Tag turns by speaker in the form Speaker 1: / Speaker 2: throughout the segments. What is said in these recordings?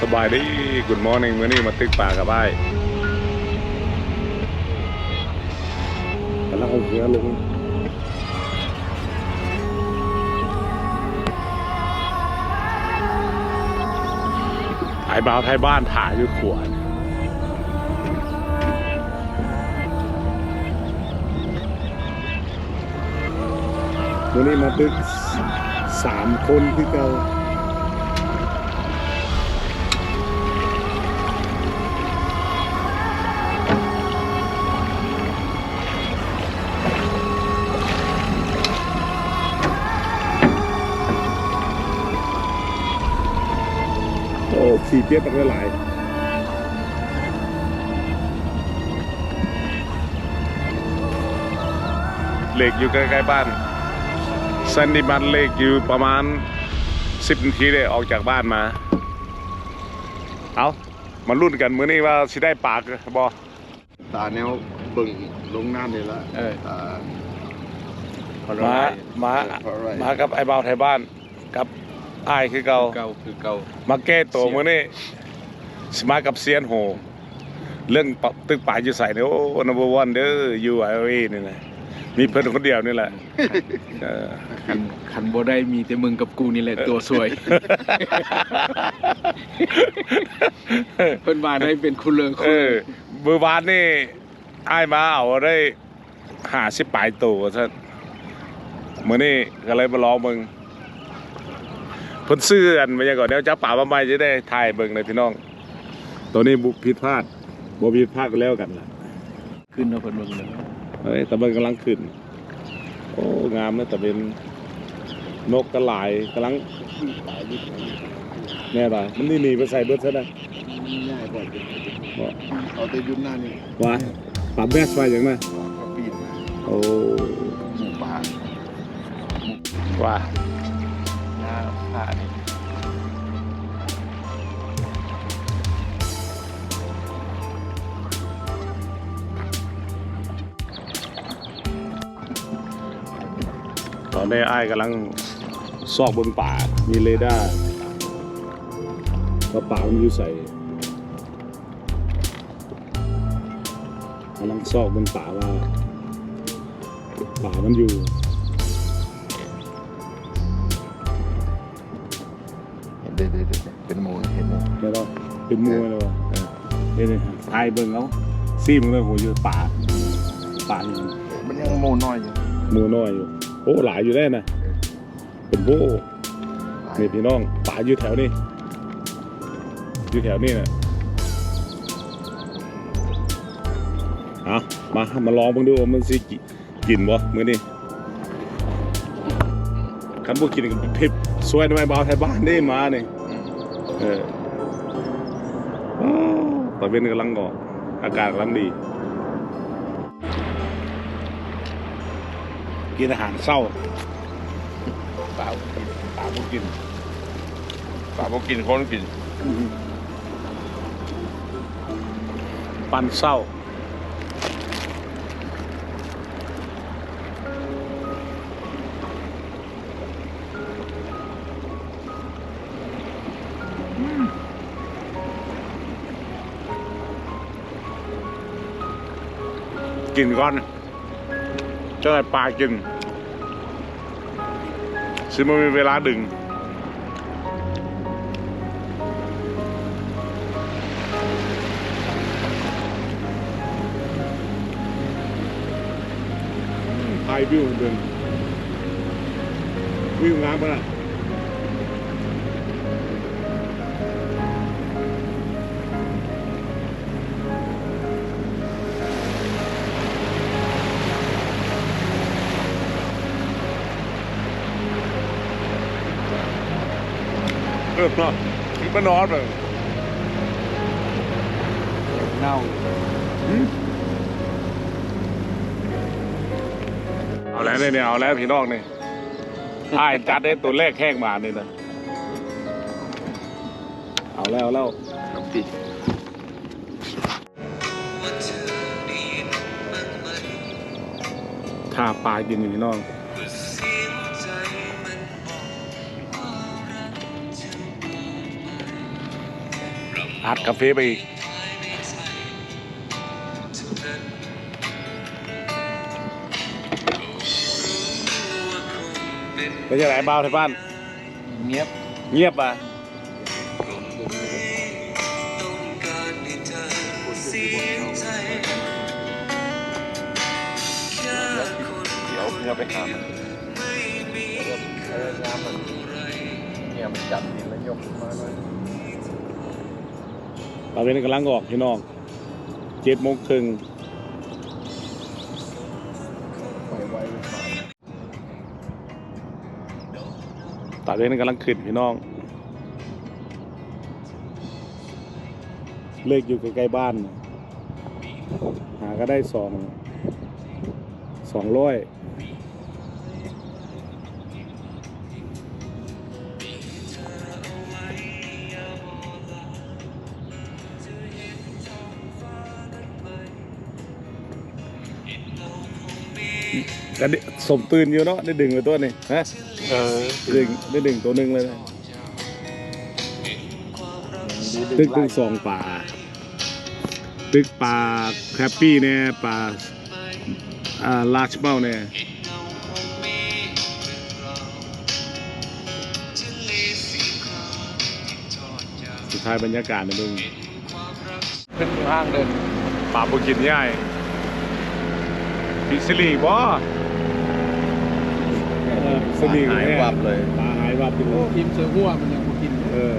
Speaker 1: สบายดีกุดมอร์นิ่งมื้อนี้มาตึกป่ากับบ้ายกำลังเอาเรือลงไอ้บ่าวไทยบ้านถ่ายอยู่ขวดมื้อนี้มาตึกสามคนคือเก่า โอ้ขี่เปียกตักได้หลายเหล็กอยู่ใกล้ๆบ้านสันนิบันเหล็กอยู่ประมาณสิบนาทีได้ออกจากบ้านมา เอามารุ่นกันมื้อนี้ว่าสิได้ปากบอ
Speaker 2: ตาแนวเบิ่งลงน้ำนี่ละ
Speaker 3: เออ
Speaker 2: ตา
Speaker 1: มามา
Speaker 2: เพราะอะไร
Speaker 1: มากับไอ้บ่าวไทยบ้านกับ อ้ายคือเก่า
Speaker 3: เก่าคือเก่า
Speaker 1: มาแก้ตัวมื้อนี้สมากับเซียนโห เรื่องปะตึกป่าอยู่ใส่เนี่ยโอ้นัมเบอร์วันเด้อยูไอโอนี่นะมีเพิ่นคนเดียวนี่แหละเออ
Speaker 3: ขันขันบ่ได้มีแต่มึงกับกูนี่แหละตัวสวย เพิ่นว่าได้เป็นคุณเลิงคุ
Speaker 1: เอ
Speaker 3: ณ
Speaker 1: อเมื่อวานนี่อ้ายมาเอาได้หาสิบปลายตัวซะมื้อนี้ก็เลยมาลองเบิ่ง เพิ่นซื้ออันมาอย่างก่อนเดี๋ยวจับป่ามาใหม่จะได้ถ่ายเบิ่งเลยพี่น้อง ตัวนี้บุผิดพลาดบ่ผิดพลาดก็แล้วกันล่ะ
Speaker 3: ขึ้นเนาะเพิ่นเบิ่งเลย
Speaker 1: เฮ้ยตะเบินกำลังขึ้น โอ้งามนะแต่เป็นนกกระหลายกำลังแน่ป่ะมันนี่หนีไปใส่เบิร์ดซะได้
Speaker 2: ง่ายกว่า
Speaker 1: บ่
Speaker 2: เอาแต่ยุ่นหน้านี่
Speaker 1: ว้ายปรับแบสไฟอย่างนั้น
Speaker 2: ก็ปีนมา
Speaker 1: โอ้
Speaker 2: หมู่ป่า
Speaker 1: ว่า
Speaker 3: หน้า ผ้านี่
Speaker 1: ตอนนี้อ้กำลังซอกบนป่า มีเรดาร์ว่าป่ามันอยู่ใส่กำลังซอกบนป่าว่าป่ามันอยู่
Speaker 2: เป็นม
Speaker 1: วยเลยวะเออนี่ทายเบิ่งเอาซี่มึงเลยโหอยู่ป่าป่าอยู่
Speaker 2: มันยังหมูน้อยอยู่
Speaker 1: หมูน้อยอยู่โอ้หลายอยู่ได้นะเป็นโบ้นี่พี่น้องป่าอยู่แถวนี้อยู่แถวนี้นะเอามามาลองเบิ่งดูว่ามันสิกิกินบ่มื้อนี้คันบ่กินก็เพ็บสวยหน่อยบ่าวไทยบ้านได้มานี่เออว้าว ตอนเวนกำลังก่ออากาศกำลังดี กินอาหารเศร้าป่าป่าพวกกิน
Speaker 2: ป่าพวกกินคนกิน
Speaker 1: ปันเศร้า กินก่อนจะได้ปลากินซึ่งมันมีเวลาดึงถ่ายวิวดินวิวงามปะน่ะ เออนอนมันก็นอนเลย
Speaker 3: เน่า
Speaker 1: เอาแล้วเนี่ยเอาแล้วพี่น้องนี่อ้ายจัดได้ตัวแรกแห้งมานี่นะเอาแล้วเอาแล้ว
Speaker 2: ครับปี
Speaker 1: ท่าปลากินอยู่พี่น้อง อัดกาแฟไปอีกเป็นยังไงบ้าวที่บ้าน
Speaker 2: เงียบ
Speaker 1: เงียบอะ
Speaker 2: เดี๋ยวเดี๋ยวไปหามันเดี๋ยวพยายามมันเนี่ยมันจับดินแล้วยกขึ้นมาเลย
Speaker 1: เราเป็นกำลังออกพี่น้องเจ็ดโมงครึ่ง
Speaker 2: ปล่อยไว้ไป
Speaker 1: ตาเวนกำลังขึ้นพี่น้อง เลขอยู่ใกล้ๆบ้าน หาก็ได้สองสองร้อย ก็ได้สมตื่นอยู่เนาะได้ดึงไปตัวนี่ฮะ
Speaker 2: เออ
Speaker 1: ดึงได้ดึงตัวหนึ่งเลยนะตึกตึกสองป่าตึกปลาแคปปี้เนี่ยปลาอ่าลาชเบ้าเนี่ยสุดท้ายบรรยากาศนะมึง
Speaker 2: ขึ้นห้างเดิน
Speaker 1: ป่าบุกินย่ายพิซิลีบ่ สลี
Speaker 2: หายวับเลย
Speaker 1: ปลาหายวับไปเล
Speaker 3: โอ้
Speaker 1: ย
Speaker 3: กินเสือหัวมันยังบ่กิน
Speaker 1: เออ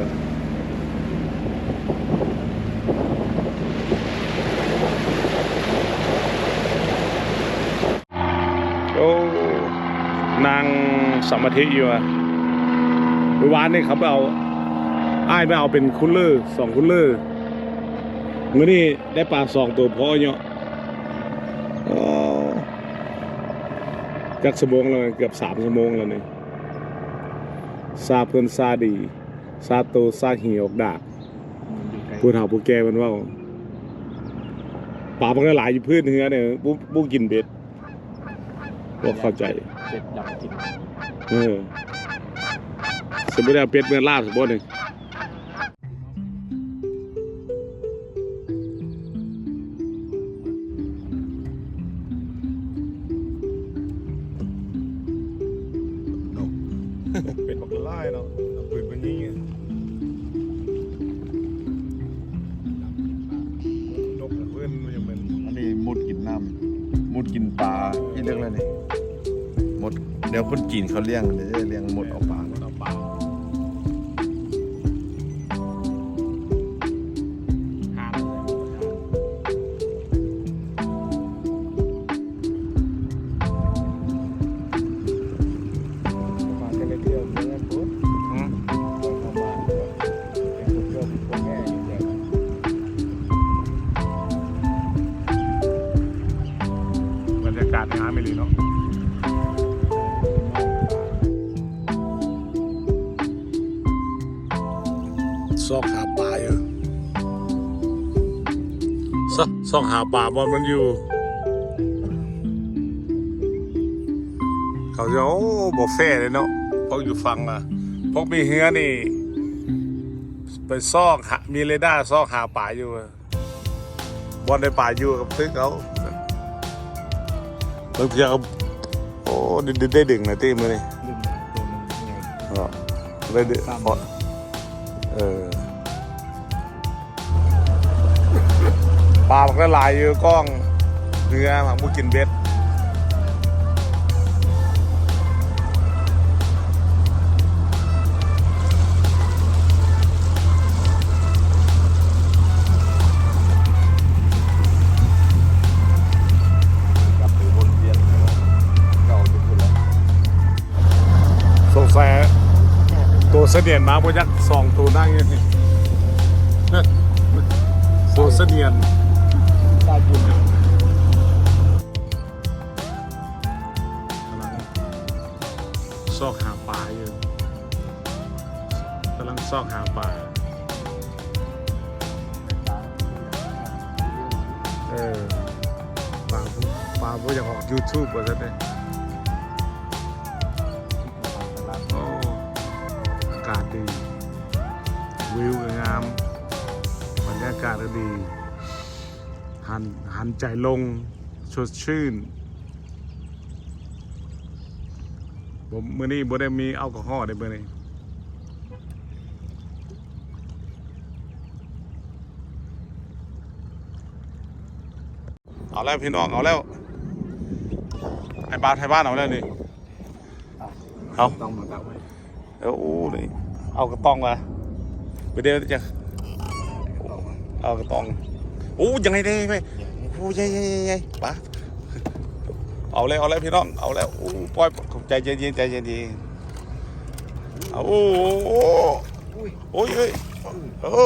Speaker 1: โอ้นางสมาธิอยู่อะเมื่อวานนี่เขาไปเอาอ้ายไปเอาเป็นคุลเลอร์สองคุลเลอร์เมื่อนี่ได้ปลาสองตัวพอเนาะอ๋อ จักสมงแล้วเกือบสามชั่วโมงแล้วนี่ซาเพิ่นซาดีซาโตซาหีออกดากผู้เฒ่าผู้แก่มันเว่าป่ามันก็หลายอยู่พื้นเฮือเนี่ยบุบุกินเบ็ดบ่เข้าใจ
Speaker 3: เด็ดดับกิน
Speaker 1: เออสมมุติเอาเป็ดเมื่อลาบสมมุติหนึ่ง เรื่
Speaker 2: องแล้วนี่มดเดี๋ยวคนจีนเขาเลี้ยงเดี๋ยวเลี้ยงมดเอาปลา
Speaker 1: เอาปลา ซอกซอกหาปลาบอลมันอยู่ เขาจะโอ้บอแฟ่เลยเนาะพวกอยู่ฟังอะพวกมีเฮือนี่ ไปซอกหามีเรดาร์ซอกหาป่าอยู่อะบอลในป่าอยู่กับทึกเขาบางทีเขาโอ้ได้ได้ได้ดึงนะตีมือนี่
Speaker 3: ลืมตัวนึงไง
Speaker 1: อ๋อได้ดึง
Speaker 3: ตาม
Speaker 1: พอเออ ปลามัก็หลายอยู่กล้องเนื้อหมักบุกินเบ็ด
Speaker 2: กลับไปวนเวียนเก่าทุกคนแล้ว
Speaker 1: สงสัยตัวเสนียนมาบนยักสองตัวนั่งอยู่นี่ตัวเสนียน ซอกหาปลาเออปลาปลาผู้อยากออก YouTube ว่าซะเนี่ยโอ้อากาศดี วิวงามบรรยากาศก็ดี หันหันใจลงสดชื่นผมมื้อนี้บ่ได้มีแอลกอฮอล์ในมื้อนี้ เอาแล้วพี่น้องเอาแล้วไอ้บ้านไทยบ้านเอาแล้วนี่เอา
Speaker 3: ต้องมาตักไว้
Speaker 1: เออโอ้นี่เอากระตองมาไปเดี๋ยวจะเอากระตองโอ้ยังไงได้ไหมโอ้ยยยยยปะเอาเลยเอาเลยพี่น้องเอาแล้วโอ้ปล่อยใจเย็นๆใจเย็นๆเอาโอ้โอ้โอ้ยเฮ้ยโอ้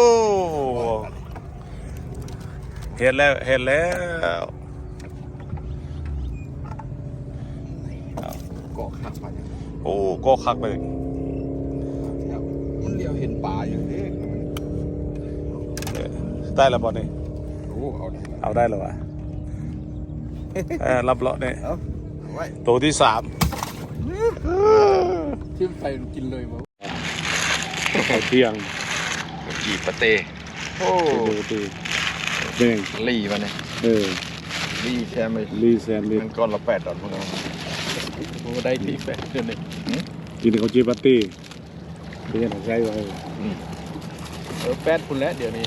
Speaker 1: เห็นแล้วเห็นแล้ว
Speaker 3: เกาะขับมาอย่าง
Speaker 1: โอ้ก็คักเลย
Speaker 3: มันเลี้ยวเห็นป่าอย่างนี้
Speaker 1: ได้แล้วบอลนี่
Speaker 3: โอ้เอาได้
Speaker 1: เอาได้แล้ววะเออรับเลาะเนี่ย
Speaker 3: เอาไว้
Speaker 1: ตัวที่สาม
Speaker 3: ทิ่มใส่กินเลยมั้ง
Speaker 1: ข้าวเที่ยง
Speaker 2: กี่ปะเต้โอ้
Speaker 1: ปกติหนึ่ง
Speaker 2: ลี่มาเนี่ย
Speaker 1: เออ
Speaker 2: ลี่แช่ไหม
Speaker 1: รีแซนด์วิช
Speaker 2: มันก้อนละแปดดอลพวกนั้น
Speaker 3: โอ้ได้ที่แปดเดือนเลย
Speaker 1: กินข้าวจีปาร์ตี้เป็นยังไงใช่ไหม
Speaker 3: เออแปดคุณแล้วเดี๋ยวนี้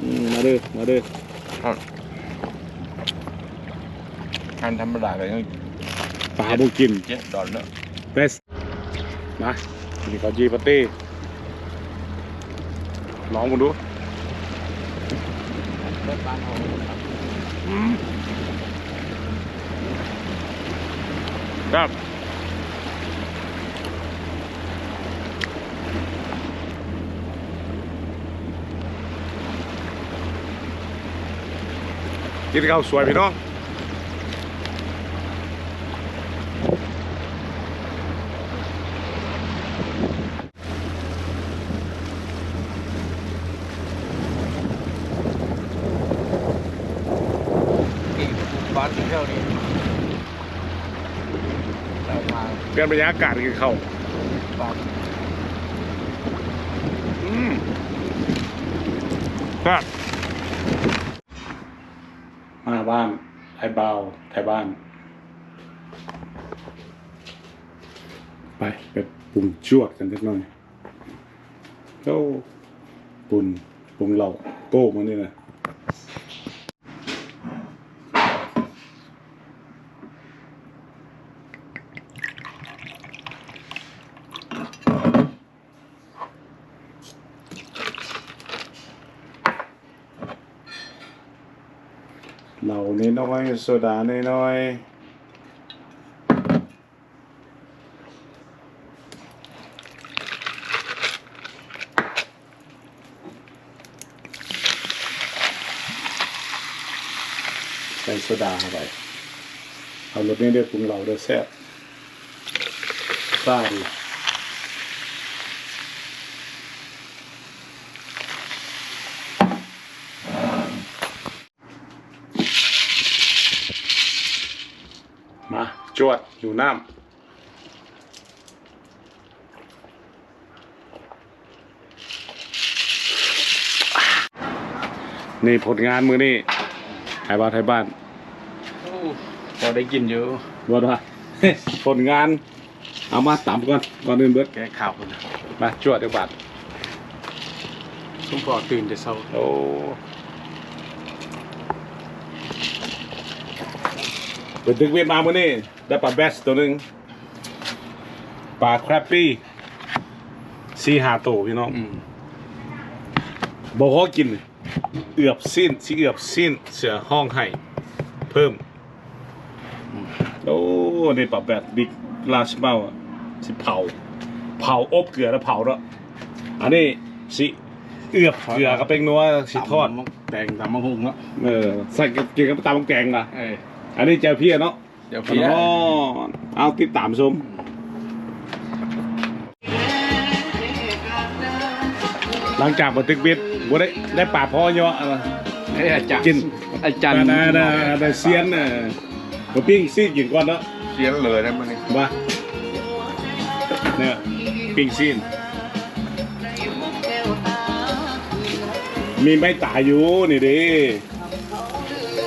Speaker 1: อืมมาเด้อมาเด้อ
Speaker 2: อันธรรมดาก็ยัง
Speaker 1: ปลาบุกิน
Speaker 2: เจ็ดดอลเนอะ
Speaker 1: เบสมากินข้าวจีปาร์ตี้ลองมาดู
Speaker 3: แปดปานของ
Speaker 1: ครับ กินข้าวสวยพี่น้อง
Speaker 3: กี่บ้านที่เที่ยวนี้เรามา
Speaker 1: เป ลี่ยนบรรยากาศกินข้าว
Speaker 3: บ้าน
Speaker 1: อืมครับมาบ้านไทยบาวไทยบ้าน ไปไปปรุงจวดกันสักหน่อยโอ้ปรุงปรุงเหล่าโก้มานี่นะเหล่านี้น้ อยโซดาน้อยใส่โซดาเข้าไป เอารสนี้เรียกปรุงเหล่าเด้อแซ่บซ่าดีมา จวดอยู่น้ำนี่ผลงานมือนี่ไทยบ้านไทยบ้าน
Speaker 3: โอ้พอได้กินเยอะ
Speaker 1: บอดว่าผลงาน เอามาต่ำก่อนก่อนอื่นเบิด
Speaker 3: แกข่าวคนนะ
Speaker 1: มาจวดเดี๋ยวบาท
Speaker 3: ชุ่มพอตื่นแต่เช้า
Speaker 1: โอ้ เปิดตึกเวียดมาเมื่อนี้ได้ปลาแบสตัวหนึ่งปลาแครปปี้ซีหาโตวพี่น้อง
Speaker 3: อืม
Speaker 1: บอกเขากิน เอือบสิ้นสิเอือบสิ้นเสือห้องให้เพิ่ม โอ้นี่ปลาแบสบิ๊กลาชเมาอะสิเผา เผาอบเกลือแล้วเผาแล้วอันนี้สิเอือบเกลือกับเป็นนัวสิทอด
Speaker 3: ตำมะแตงตำมะฮุงเนาะ
Speaker 1: เออใส่กับกินกับตามแกงนะ
Speaker 3: เอ้ย
Speaker 1: อันนี้เจ้าเพี้ยเนาะ
Speaker 3: เดี๋ยวพี่
Speaker 1: อ๋อเอาติดตามชมหลังจากบันทึกบิดบัได้ได้ป่าพอเยอะอะไร
Speaker 3: เอ้ยอาจารย์
Speaker 1: กิน
Speaker 3: อาจารย์
Speaker 1: ได้ได้ได้เซียนน่ะมาปิ้งซีดกินก่อนเนาะ
Speaker 2: เสียงเลยนะมันนี่
Speaker 1: มาเนี่ยปิ้งซีนมีไม่ตายอยู่นี่ดิ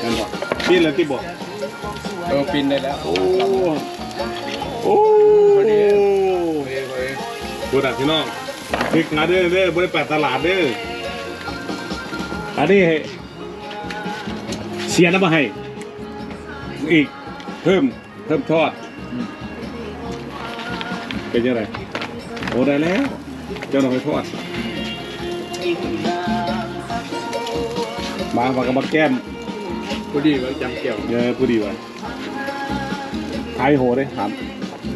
Speaker 1: นั่นบอกพี่แล้วที่บอก
Speaker 3: เออปินได้แล้ว
Speaker 1: โอ้โอ้
Speaker 3: พอดี
Speaker 1: พูดอะพี่น้องพริกนะเด้อเด้อบริแปดตลาดเด้ออันนี้ให้เสียน้ำมาให้ อีกเพิ่มเพิ่มทอด เป็นยังไงโอ้ได้แล้ว เจ้าหน่อยทอด มามากับมาแก้ม
Speaker 3: พอดีว่าจำเกี่ยว
Speaker 1: เยอะผู้ดีวะ ไทยโหเลยถาม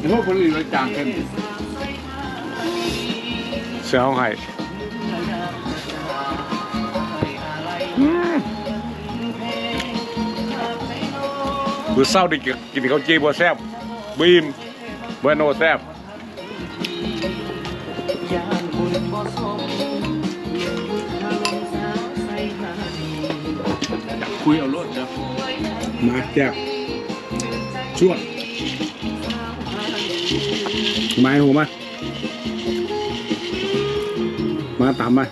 Speaker 3: เพราะคนอื่นว่าจางกัน
Speaker 1: เสื้อห้องไห้มือเศร้าดิกินข้าวจีบัวแซบบีมเบอร์โนแซบ
Speaker 3: คุยเอารถเนาะ
Speaker 1: มาแซ่บชวด ไม้หัวมา มาตามมา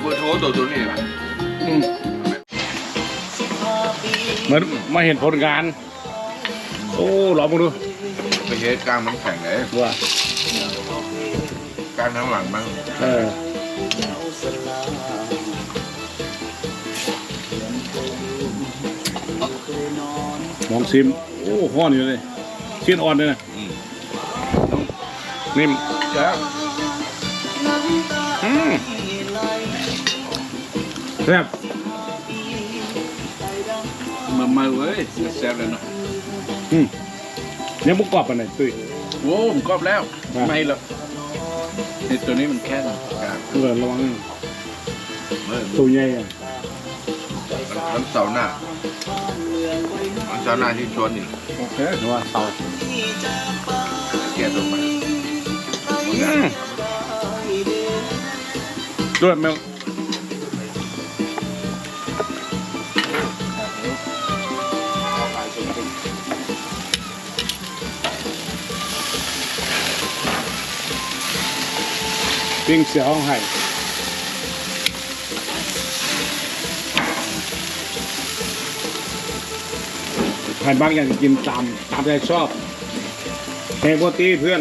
Speaker 2: เบอร์โทรตัวตัวนี้ป่ะ
Speaker 3: อืม
Speaker 1: เหมือนมาเห็นผลงาน โอ้ลองมาดู
Speaker 2: ไปเฮ็ดกลางมันแข็งเลย
Speaker 1: ว่า
Speaker 2: กลางทั้งหลังมั้ง
Speaker 1: เออ ลองซิม โอ้ห้อนอยู่เลยเชียนอ่อนเลยนะ
Speaker 2: อืม
Speaker 1: นิ่ม
Speaker 2: แล้ว
Speaker 1: อืมแซ่บ
Speaker 3: มามาเว้ยแซ่บเลยเนาะ
Speaker 1: อืมยังบุกกรอบอันไหนตุ้ย
Speaker 3: โว้ผมกรอบแล้ว
Speaker 1: ครับ
Speaker 3: ไม่หรอกไอตัวนี้มันแค่นั้น
Speaker 2: กลาง
Speaker 1: เออระวัง
Speaker 2: เมื่อ
Speaker 1: ตัวใหญ่อะ
Speaker 2: วันเสาร์หน้าวันเสาร์หน้าที่ชวนนี่
Speaker 3: โอเค
Speaker 1: หรือว่าเตา
Speaker 2: แกตรงมา
Speaker 1: อืมด้วยแมวปิ้งเใครบางอย่างจะกินตามตามใจชอบแฮงโบตีเพื่อน